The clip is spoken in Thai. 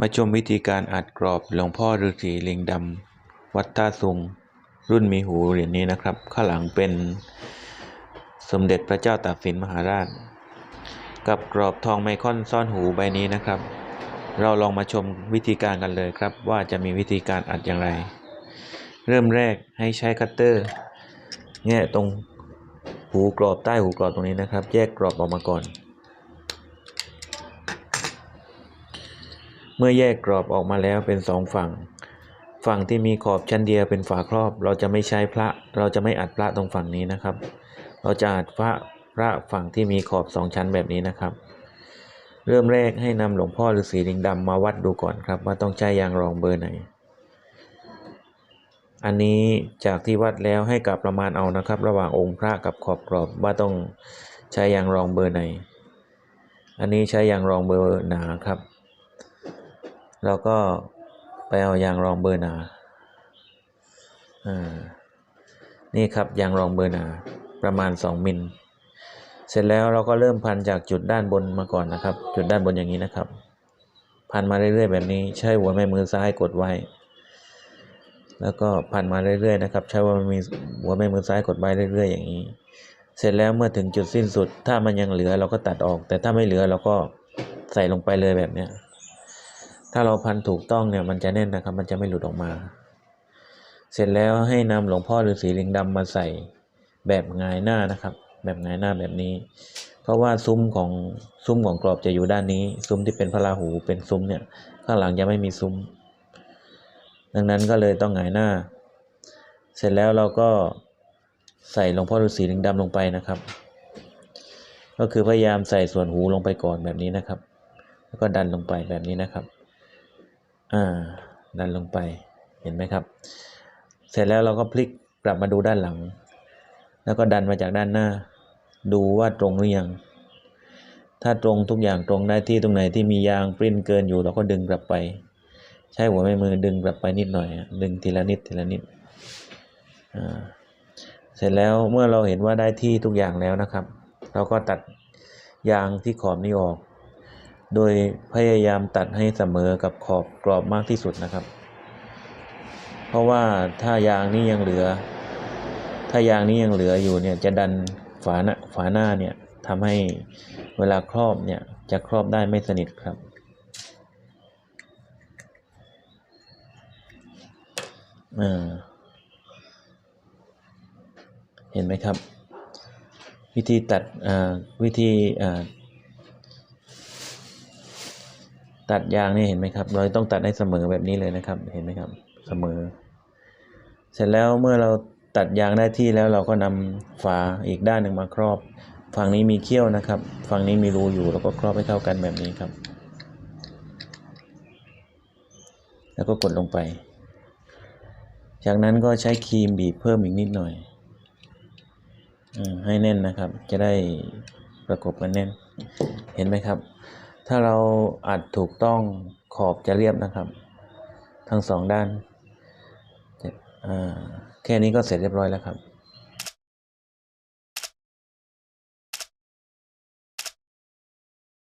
มาชมวิธีการอัดกรอบหลวงพ่อฤาษีลิงดำวัดท่าซุง รุ่นมีหูเหรียญนี้นะครับ ข้างหลังเป็นสมเด็จพระเจ้าตากสินมหาราช กับกรอบทองไมคอนซ่อนหูใบนี้นะครับ เราลองมาชมวิธีการกันเลยครับ ว่าจะมีวิธีการอัดอย่างไร เริ่มแรกให้ใช้คัตเตอร์แงะตรงหูกรอบใต้หูกรอบตรงนี้นะครับ แยกกรอบออกมาก่อน เมื่อแยกกรอบออกมาแล้วเป็นสองฝั่ง ฝั่งที่มีขอบชั้นเดียวเป็นฝาครอบ เราจะไม่ใช้พระ เราจะไม่อัดพระตรงฝั่งนี้นะครับ เราจะอัดพระพระฝั่งที่มีขอบสองชั้นแบบนี้นะครับ เริ่มแรกให้นำหลวงพ่อฤาษีลิงดำมาวัดดูก่อนครับ ว่าต้องใช้ยางรองเบอร์ไหน อันนี้จากที่วัดแล้วให้กลับประมาณเอานะครับ ระหว่างองค์พระกับขอบกรอบว่าต้องใช้ยางรองเบอร์ไหน อันนี้ใช้ยางรองเบอร์หนาครับ เราก็ไปเอายางรองเบอร์นาอ่านี่ครับยางรองเบอร์นาประมาณ 2 มิล เสร็จแล้วเราก็เริ่มพันจากจุดด้านบนมาก่อนนะครับ จุดด้านบนอย่างนี้นะครับ พันมาเรื่อยๆ แบบนี้ใช้หัวแม่มือซ้ายกดไว้ แล้วก็พันมาเรื่อยๆนะครับ ใช้หัวแม่มือหัวแม่มือซ้ายกดไว้เรื่อย ๆ อย่างนี้ เสร็จแล้วเมื่อถึงจุดสิ้นสุด ถ้ามันยังเหลือเราก็ตัดออก แต่ถ้าไม่เหลือเราก็ใส่ลงไปเลยแบบเนี้ย ถ้าเราพันถูกต้องเนี่ยมันจะแน่นนะครับ มันจะไม่หลุดออกมา เสร็จแล้วให้นำหลวงพ่อฤาษีลิงดำมาใส่แบบหงายหน้านะครับ แบบหงายหน้าแบบนี้ เพราะว่าซุ้มของซุ้มของกรอบจะอยู่ด้านนี้ ซุ้มที่เป็นพระราหูเป็นซุ้มเนี่ยข้างหลังจะไม่มีซุ้ม ดังนั้นก็เลยต้องหงายหน้า เสร็จแล้วเราก็ใส่หลวงพ่อฤาษีลิงดำลงไปนะครับ ก็คือพยายามใส่ส่วนหูลงไปก่อนแบบนี้นะครับ แล้วก็ดันลงไปแบบนี้นะครับ อ่าดันลงไปเห็นไหมครับ เสร็จแล้วเราก็พลิกกลับมาดูด้านหลัง แล้วก็ดันมาจากด้านหน้า ดูว่าตรงหรือยัง ถ้าตรงทุกอย่างตรงได้ที่ตรงไหนที่มียางปริ้นเกินอยู่เราก็ดึงกลับไป ใช้หัวแม่มือดึงกลับไปนิดหน่อย ดึงทีละนิดทีละนิดอ่าเสร็จแล้วเมื่อเราเห็นว่าได้ที่ทุกอย่างแล้วนะครับ เราก็ตัดยางที่ขอบนี้ออก โดยพยายามตัดให้เสมอกับขอบกรอบมากที่สุดนะครับ เพราะว่าถ้ายางนี้ยังเหลือ ถ้ายางนี้ยังเหลืออยู่เนี่ยจะดันฝาหน้าฝาหน้าเนี่ยทำให้เวลาครอบเนี่ยจะครอบได้ไม่สนิทครับ เห็นไหมครับ วิธีตัดวิธีอ่า ตัดยางนี่เห็นไหมครับเราต้องตัดให้เสมอแบบนี้เลยนะครับ เห็นไหมครับเสมอ เสร็จแล้วเมื่อเราตัดยางได้ที่แล้วเราก็นำฝาอีกด้านหนึ่งมาครอบ ฝั่งนี้มีเขี้ยวนะครับ ฝั่งนี้มีรูอยู่เราก็ครอบให้เท่ากันแบบนี้ครับ แล้วก็กดลงไป จากนั้นก็ใช้ครีมบีบเพิ่มอีกนิดหน่อยอให้แน่นนะครับ จะได้ประกบกันแน่น เห็นไหมครับ ถ้าเราอัดถูกต้องขอบจะเรียบนะครับ ทั้งสองด้านแค่นี้ก็เสร็จเรียบร้อยแล้วครับ